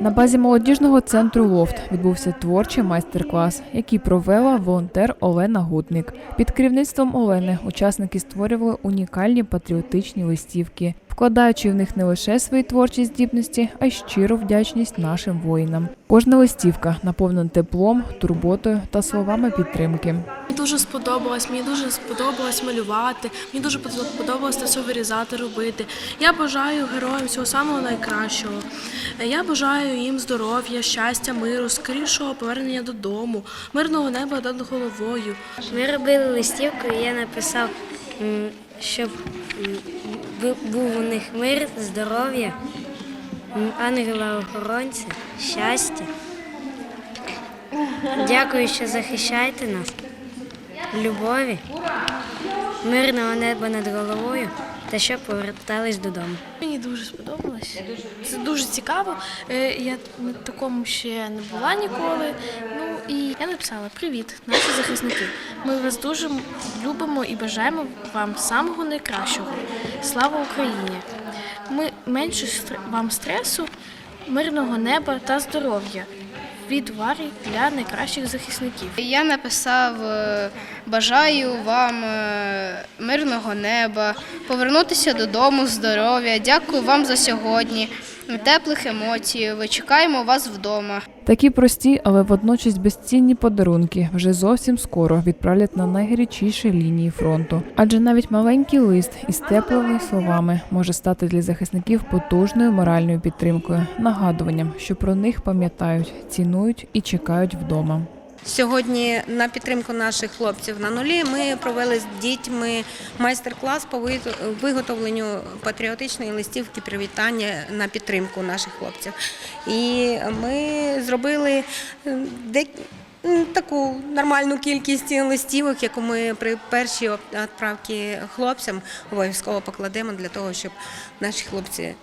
На базі молодіжного центру Лофт відбувся творчий майстер-клас, який провела волонтер Олена Гутник. Під керівництвом Олени учасники створювали унікальні патріотичні листівки, вкладаючи в них не лише свої творчі здібності, а й щиру вдячність нашим воїнам. Кожна листівка наповнена теплом, турботою та словами підтримки. Мені дуже сподобалось, мені дуже сподобалось малювати, мені дуже подобалось це все вирізати, робити. Я бажаю героям всього самого найкращого. Я бажаю їм здоров'я, щастя, миру, скорішого повернення додому, мирного неба над головою. Ми робили листівку, і я написав, щоб був у них мир, здоров'я, ангела-охоронця, щастя. Дякую, що захищаєте нас, любові, мирного неба над головою та щоб повертались додому. Мені дуже сподобалось. Це дуже цікаво. Е, Я на такому ще не була ніколи. І я написала Привіт, наші захисники. Ми вас дуже любимо і бажаємо вам самого найкращого. Слава Україні! Ми менше вам стресу, мирного неба та здоров'я. Від варі для найкращих захисників. Я написав е, бажаю вам е, мирного неба, повернутися додому, здоров'я. Дякую вам за сьогодні. Теплих емоцій. Ви чекаємо вас вдома. Такі прості, але водночас безцінні подарунки вже зовсім скоро відправлять на найгарячіші лінії фронту. Адже навіть маленький лист із теплими словами може стати для захисників потужною моральною підтримкою, нагадуванням, що про них пам'ятають, цінують і чекають вдома. Сьогодні на підтримку наших хлопців на нулі ми провели з дітьми майстер-клас по виготов- виготовленню патріотичної листівки привітання на підтримку наших хлопців. І ми зробили е, таку нормальну кількість листівок, яку ми при першій відправці хлопцям обов'язково покладемо для того, щоб наші хлопці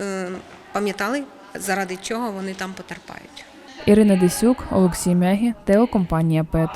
е, пам'ятали, заради чого вони там потерпають. Ірина Десюк, Олексій Мягі, телекомпанія ПЕТ.